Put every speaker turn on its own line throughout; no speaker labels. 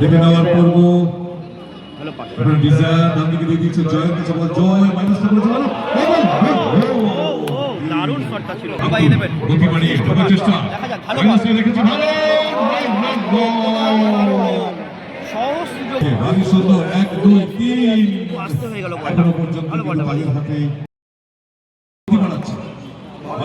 দেখে নেওয়ার পর্ব। ডিজায়ার ডান দিকে দিয়ে দিচ্ছে জয়ের কাছে জয় মাইনাসটা করেছে ভালো
দারুণ শটটা ছিল। সবাই নেবেন
গতি বাড়িয়ে ঢোকার চেষ্টা। মাইনাসে রেখেছে ভালো।
সহজ সুযোগ।
ভারী সুন্দর এক দুই তিন।
হয়ে
পর্যন্ত হাতে গতি বাড়াচ্ছে ভারী সুন্দর
বল।
বল কন্ট্রোল হবে
ভালো পাস জয়গাছ
সেখান থেকে মাইনাসটা আসবে এবারে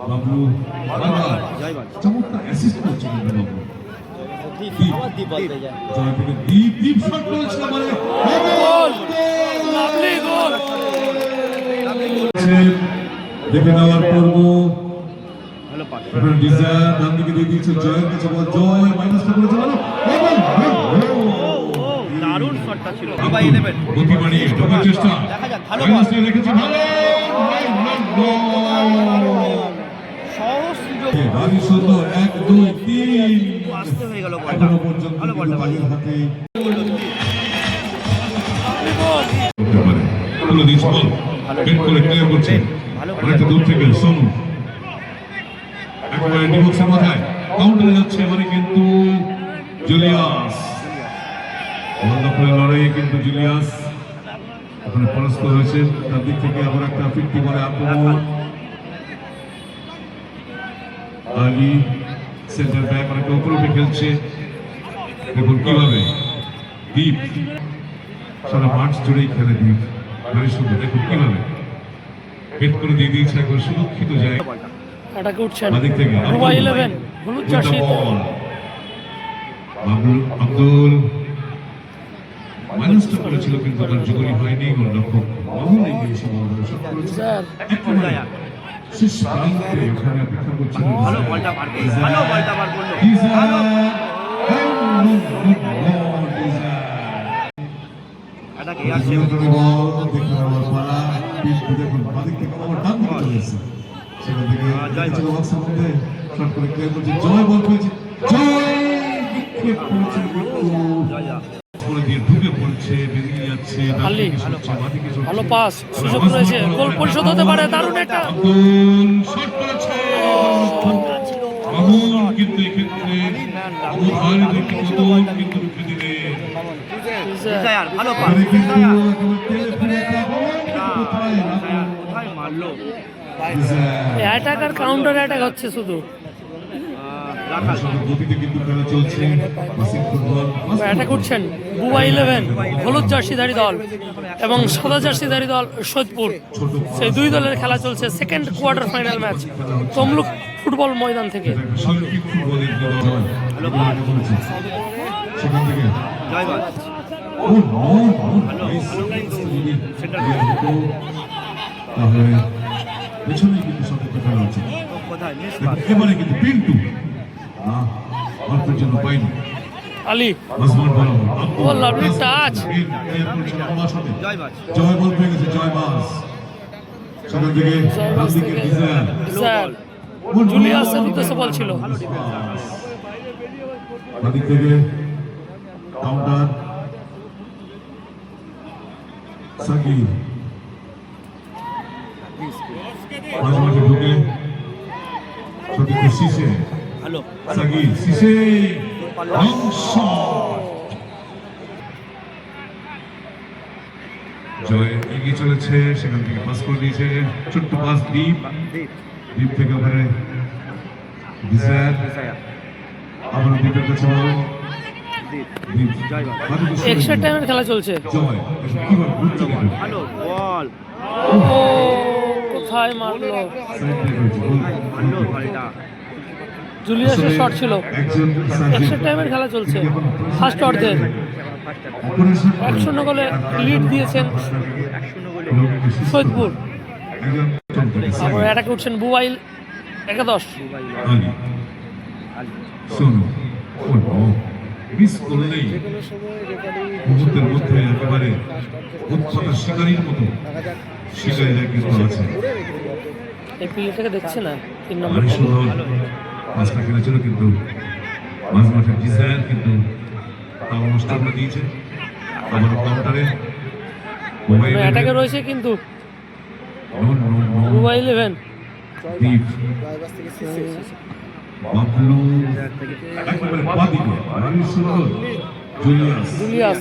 বাবলু চমৎকার অ্যাসিস্ট করছে বাবলু
দ্বীপ আবার দ্বীপ বলতে যায়
জয় থেকে দীপ দীপ শট করেছিল মানে দেখে নেওয়ার পর্ব ডিজায়ার ডান দিকে দিয়ে দিচ্ছে জয়ের কাছে বল জয় মাইনাসটা করেছে ভালো
দারুণ শটটা ছিল সবাই নেবেন
গতি বাড়িয়ে চেষ্টা
দেখা যাক, ভালো
মাইনাসে রেখেছে ভালো ভারী সুন্দর এক দুই তিন
আসতে হয়ে গেল বলটা
এখনও পর্যন্ত
ভালো বলটা বাড়ি
তাদের হাতে
লাভলি গোল
করতে পারে তুলে দিয়েছে বল বেট করে ক্লিয়ার করছে অনেকটা দূর থেকে সোনু একেবারে ডিবক্সের মাথায় কাউন্টারে যাচ্ছে এবারে কিন্তু জুলিয়াস লড়াইয়ে কিন্তু জুলিয়াস ওখানে পরাস্ত হয়েছে তার দিক থেকে আবার একটা ফিফটি বলে আক্রমণ আলি সেন্টার ব্যাক অনেকটা উপরে উঠে খেলছে। দেখুন কীভাবে দীপ সারা মাঠ জুড়েই খেলে দীপ। ভারী সুন্দর দেখুন কীভাবে। হেড করে দিয়ে দিয়েছে একবার সুরক্ষিত জায়গা।
বলটা
এটাকে উঠছেন
বাদিক থেকে
হলুদ জার্সি
আব্দুল। আব্দুল মাইনাসটা করেছিল কিন্তু তার হয়নি গোলরক্ষক এগিয়ে
ভালো বলটা পার করল ভালো বলটা পার করল। ভালো
ডিজায়ার।
এটাকে আর সেভ
নিয়ন্ত্রণে বল দেখে নেওয়ার পালা কিন্তু দেখুন বাদিক থেকে আবার ডান দিকে চলে এসেছে সেখান থেকে ছিল বক্সের মধ্যে শট করে ক্লিয়ার করছে জয় বল পেয়েছে জয় করে দিয়ে ঢুকে পড়ছে
আলী। ভালো পাস সুযোগ রয়েছে গোল পরিশোধ হতে পারে দারুণ একটা।
কিন্তু এক্ষেত্রে
ভালো পাস।
অ্যাটাক আর কাউন্টার অ্যাটাক হচ্ছে শুধু।
গতিতে কিন্তু খেলা চলছে। বাসিক ফুটবল
বুবা ইলেভেন হলুদ জার্সিধারী দল এবং সাদা জার্সিধারী দল সৈদপুর। সেই দুই দলের খেলা চলছে second quarter final match Tamluk football maidan থেকে।
তাহলে কিন্তু সতর্ক খেলা এবারে কিন্তু পিন্টু। না অল্পের জন্য পাইনি
আলী
মাসমান বরাবর
ও, lovely touch.
জয়
বল পেয়ে গেছে জয় মাস সেখান থেকে
জয়
ডান
মাস
দিকে
থেকে
ডিজায়ার
জুলিয়াসের উদ্দেশ্যে বল ছিল
বাদিক থেকে কাউন্টার সাকিব মাঝে মাঝে ঢুকে সঠিক জয় এগিয়ে চলেছে সেখান থেকে পাস করে দিয়েছে ছোট্ট পাস দ্বীপ দ্বীপ থেকে ওখানে ডিজায়ার আবার দ্বীপের কাছে
এক্সট্রা টাইমের খেলা চলছে।
ভালো
কোথায় মারলো
সাইড দিয়ে রয়েছে, গোল।
মারলো বলটা
জুলিয়াসের শট ছিল। এক্সট্রা টাইমের খেলা চলছে। ফার্স্ট অর্ধের এক শূন্য গোলে লিড দিয়েছেন সৈয়দপুর। আবার অ্যাটাকে উঠছেন বুবাইল একাদশ।
মিস করলেই মুহূর্তের মধ্যে একেবারে উৎপাতা শিকারীর মতো শিকারীরা কিন্তু আছে।
এই প্লেটাকে দেখছে না তিন নম্বর
মাছটা খেলেছিল কিন্তু মাঝ মাঠে ডিজায়ার কিন্তু তাও নষ্ট করে দিয়েছে। আবার কাউন্টারে
অ্যাটাকে রয়েছে কিন্তু ইলেভেন
দীপ বাবলু একেবারে বাদিকে আলী সুন্দর জুলিয়াস
জুলিয়াস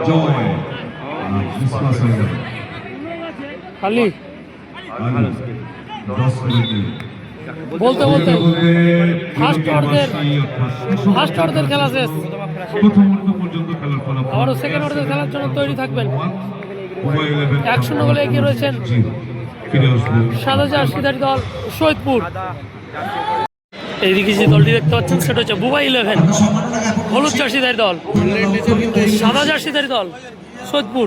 জয় বিশ্বাস হয়ে গেল
আলী
আলী দশ মিনিট
বলতে বলতে ফার্স্ট অর্ধের ফার্স্ট অর্ধের খেলা শেষ। আবারও সেকেন্ড অর্ধের খেলার জন্য তৈরি থাকবেন। এক শূন্য গোলে এগিয়ে রয়েছেন
জিরো। ফিরে আসব।
সাত হাজার সিদারি দল সৈয়দপুর। এইদিকে যে দলটি দেখতে পাচ্ছেন সেটা হচ্ছে বুবাই ইলেভেন হলুদ জার্সিদারি দল সাদা জার্সিদারি দল সৈয়দপুর।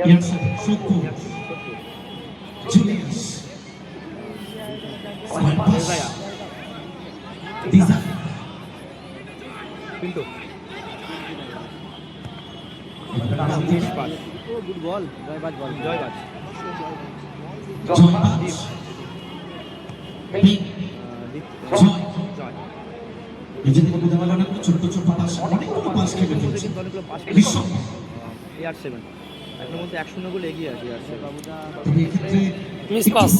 ইলেভেন খুব যাচ্ছে ভালো কিন্তু গুড বল জয়বাজ বল জয়বাজ দীপ জয়
নিজেদের মধ্যে আমার অনেক ছোট্ট ছোট্ট পাস অনেকগুলো পাস খেলে ফেলছে।
অনেকগুলো
বিশ্ব
এয়ার সেভেন এখনও মধ্যে এক শূন্য গোলে এগিয়ে আছে এয়ার সেভেন
তবে এক্ষেত্রে
মিস পাস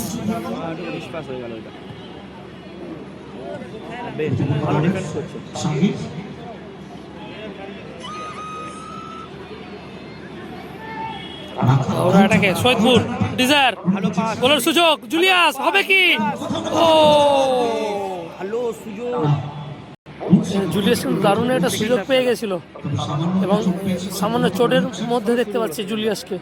হয়ে গেল এটা। বেশ ভালো ডিফেন্স করছে।
ওরা এটাকে সৈয়দপুর ডিজায়ার গোলের সুযোগ জুলিয়াস হবে কি? ও!
ভালো সুযোগ।
জুলিয়াস কিন্তু দারুণ একটা সুযোগ পেয়ে গেছিল। এবং সামান্য চোটের মধ্যে দেখতে পাচ্ছি জুলিয়াসকে।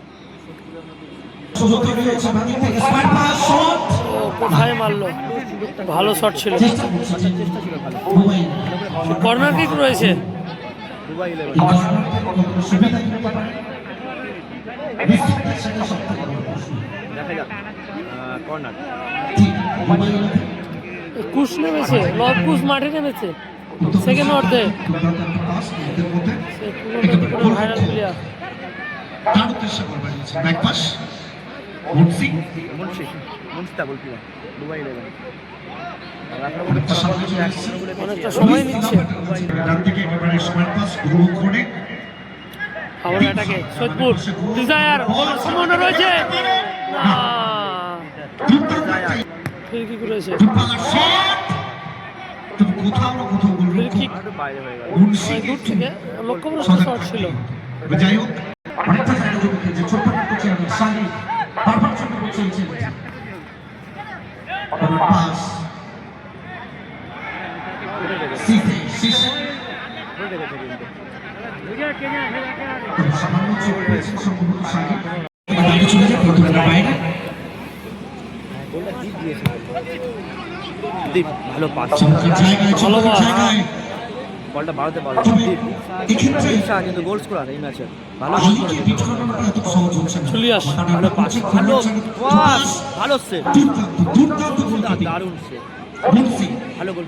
কোথায় মারলো? ভালো শট ছিল। কর্নার কিক রয়েছে। কুশ নেমেছে লব কুশ মাঠে নেমেছে। সেকেন্ড অর্ধে ভাইরাল প্লেয়ার
তার উদ্দেশ্যে বল বাড়িয়েছে ব্যাক পাস মুন্সি
মুন্সি মুন্সিতা বলছি দুবাই
অনেকটা
সময় নিচ্ছে।
ডান দিকে একেবারে স্মার্ট পাস গ্রহণ করে
আবার এটাকে সৈয়দপুর ডিজায়ার গোলের সম্ভাবনা রয়েছে। ফ্রি কিক রয়েছে
তবে কোথাও না কোথাও গোল
ফ্রি কিক
একটু বাইরে হয়ে গেল।
মুন্সি
দূর থেকে লক্ষ্যভ্রষ্ট শট ছিল।
যাই হোক অনেকটা জায়গা জুড়ে খেলছে ছোট্ট একটা চেয়ারের শালি বারবার ছোট করছে এই ছেলেটি ওনার পাস সিসে সিসে
ধরে রেখেছে কিন্তু
তবে সামান্য চোট পেয়েছেন সম্ভবত শালি বাইরে চলে যায় প্রতিটা বাইরে
গোলটা জিত দিয়েছে দীপ ভালো পাস
ভালো
বলটা বাড়াতে পারল ঈশা কিন্তু গোল স্কোরার এই ম্যাচে ভালো ভালো পাস ভালো পাস ভালো
গোলকিপিং
দারুণ
মুন্সি
ভালো গোল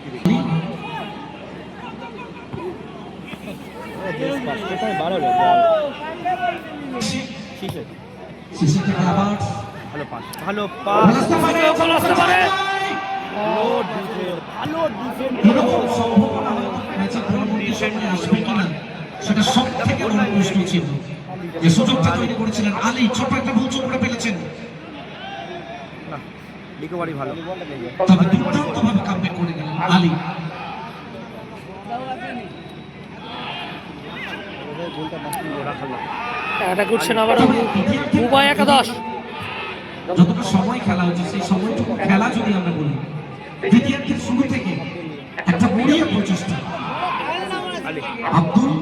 ভালো পাস। ভালো পাস।
প্রশ্ন ছিল সুযোগটা তৈরি করেছিলেন আলী। ছোট একটা ভুল চোখ করে ফেলেছেন।
রিকভারি ভালো।
তবে দুর্দান্ত ভাবে কামব্যাক করে গেলেন আলী।
এটা করছেন একাদশ।
যতটা সময় খেলা হচ্ছে সেই সময়টুকু খেলা যদি আমরা বলি দ্বিতীয়ার্ধের শুরু থেকে একটা বড়িয়া প্রচেষ্টা।
আলী।
আব্দুল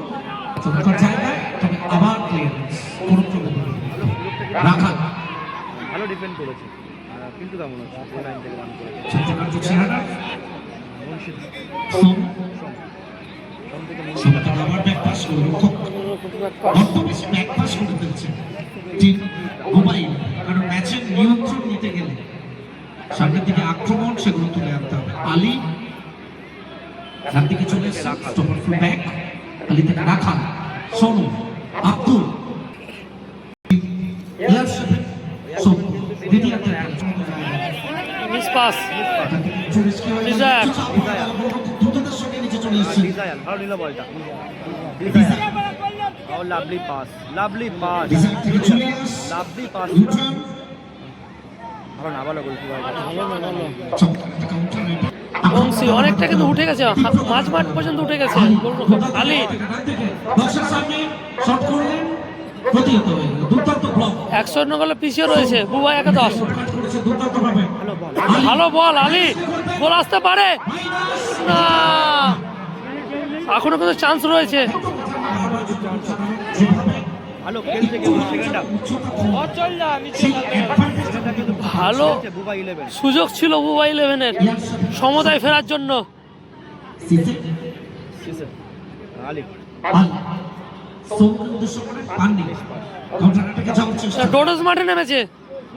ভালো ডিফেন্ড করেছে। কিন্তু কেমন আছে? গোল লাইন থেকে রান করেছে।
নিয়ন্ত্রণ নিতে সামনের দিকে আক্রমণ সেগুলো তুলে আনতে হবে আলী ডান দিকে চলে এসেছে থেকে Rakhal Sonu Abdul
lovely lovely lovely
অনেকটা কিন্তু উঠে গেছে মাঝ মাঠ পর্যন্ত উঠে গেছে গোলরক্ষক আলী
বক্সের সামনে শট করলেন প্রতিহত হয়ে গেল দুর্দান্ত ব্লক
এক শূন্য গোলে পিছিয়ে রয়েছে বুবাই একাদশ
ভালো বল
ভালো বল আলী। গোল আসতে পারে। না। এখনও কিন্তু চান্স রয়েছে।
ভালো খেলছে
সুযোগ ছিল বুবাই ইলেভেনের সমতায় ফেরার জন্য। ডোডস মাঠে নেমেছে।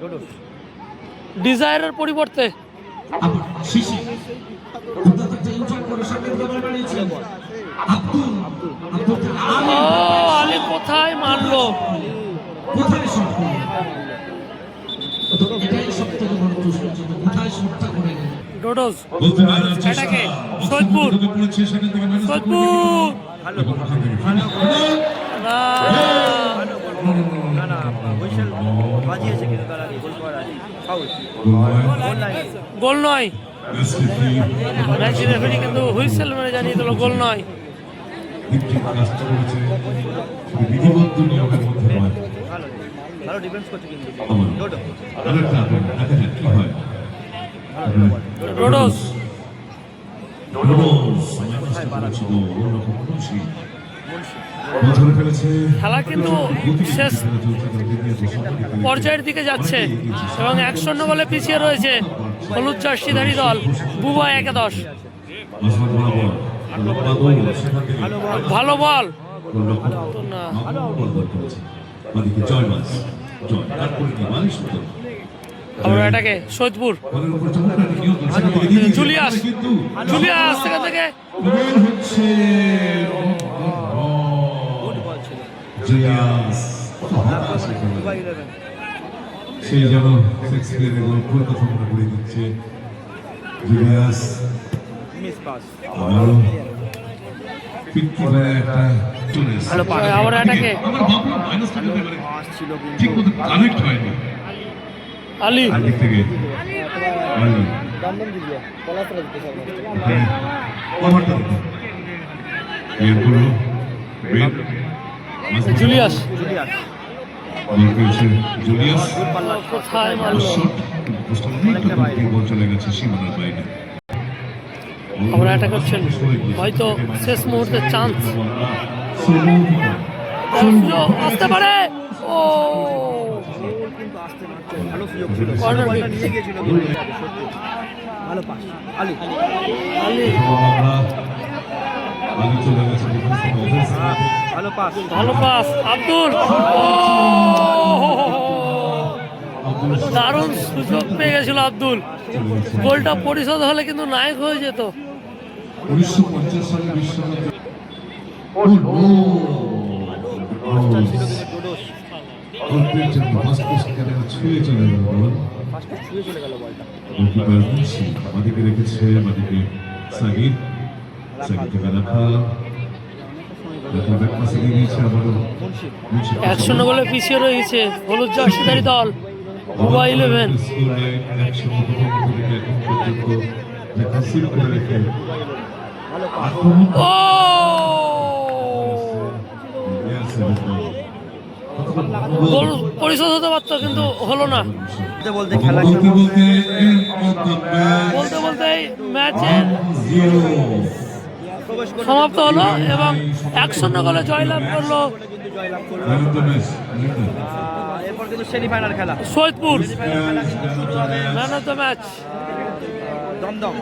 ডোডোস।
ডিজায়ারের পরিবর্তে।
আলী
কোথায় এটাকে না
না না বাজিয়েছে কিন্তু তার আগে গোল করার গোল
নয় ম্যাচ রেফারি কিন্তু হুইসেল মেরে জানিয়ে দিল গোল নয়
ভালো ডিফেন্স করছে কিন্তু
খেলা কিন্তু শেষ পর্যায়ের দিকে যাচ্ছে এবং এক শূন্য বলে পিছিয়ে রয়েছে হলুদ জার্সিধারী দল বুবাই একাদশ। ভালো বল। আমরা এটাকে সৈয়দপুর জুলিয়াস। জুলিয়াস সেখান থেকে।
জুলিয়াস সেই যেন কথা মনে করে দিচ্ছে। জুলিয়াস আবারও ফিটকি একটা চলে এসেছে।
আবার এটাকে
আমার ভাবলাম মাইনাস থেকে
ছিল
ঠিক মতো কানেক্ট হয়নি।
আলী।
আর থেকে। আলি।
দমদম দিদিও পলাশরা দিতে পারবে
এখানে দেখো। বের করল বের
জুলিয়াস।
জুলিয়াস
চলে গেছে সীমানার বাইরে।
আমরা এটা করছেন হয়তো শেষ মুহূর্তে চান্স আসতে পারে। ও!
ভালো পাস আলী।
আলী
ভালো পাস
ভালো পাস আব্দুল দারুণ সুযোগ পেয়ে গেছিল আব্দুল। গোলটা পরিশোধ হলে কিন্তু নায়ক হয়ে যেত।
উনিশশো পঞ্চাশ সালে বিশ্বকাপে
এক শূন্য গোলে পিছিয়ে রয়েছে হলুদ জার্সিধারী দল। বুবা ইলেভেন
একশো
ও! গোল পরিশোধ হতে পারতো কিন্তু হলো না।
বলতে খেলা
বলতে বলতে end
সমাপ্ত হলো এবং এক শূন্য গোলে জয়লাভ করল।
সৈদপুর এরপর কিন্তু সেমিফাইনাল খেলা।
Syedpur. Man of the match.
Dumdum.